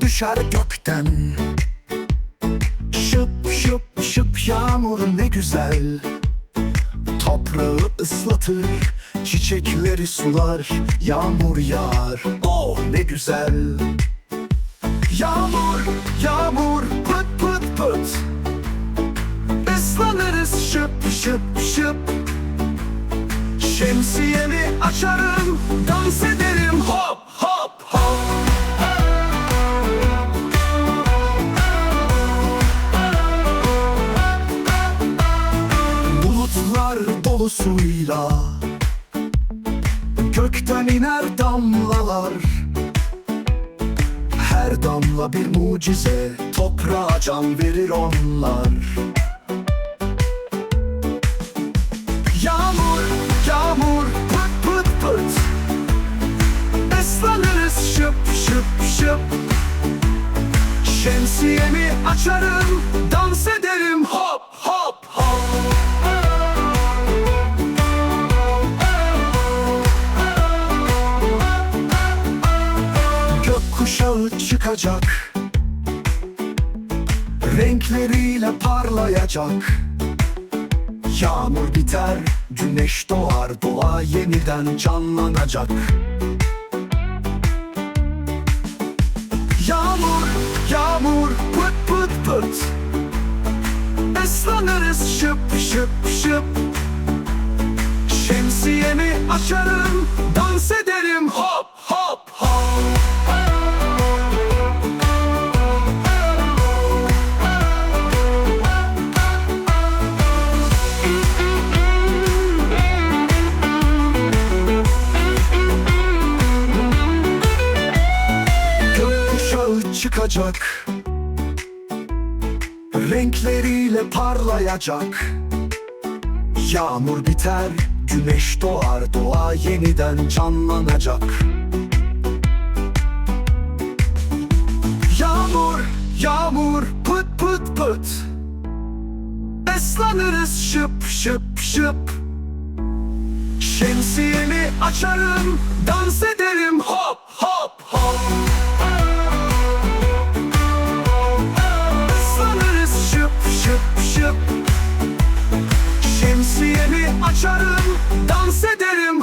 düşer gökten. Şıp şıp şıp yağmur ne güzel. Toprağı ıslatır Çiçekleri sular Yağmur yağar. Oh ne güzel. Yağmur yağmur pıt pıt pıt. Islanırız şıp şıp şıp. Şemsiyemi açarım Dans ederim dolusuyla Gökten iner damlalar. Her damla bir mucize Toprağa can verir onlar. Yağmur, yağmur, pıt pıt pıt. Islanırız şıp şıp şıp. Şemsiyemi açarım Dans ederim hop Çıkacak Renkleriyle parlayacak Yağmur biter, güneş doğar, doğa yeniden canlanacak. Yağmur, yağmur, pıt pıt pıt. Islanırız şıp şıp şıp. Şemsiyemi açarım, dans ederim hop çıkacak. Renkleriyle parlayacak. Yağmur biter, güneş doğar Doğa yeniden canlanacak. Yağmur, yağmur, pıt pıt pıt. Islanırız şıp şıp şıp. Şemsiyemi açarım, dans ederim açarım Dans ederim.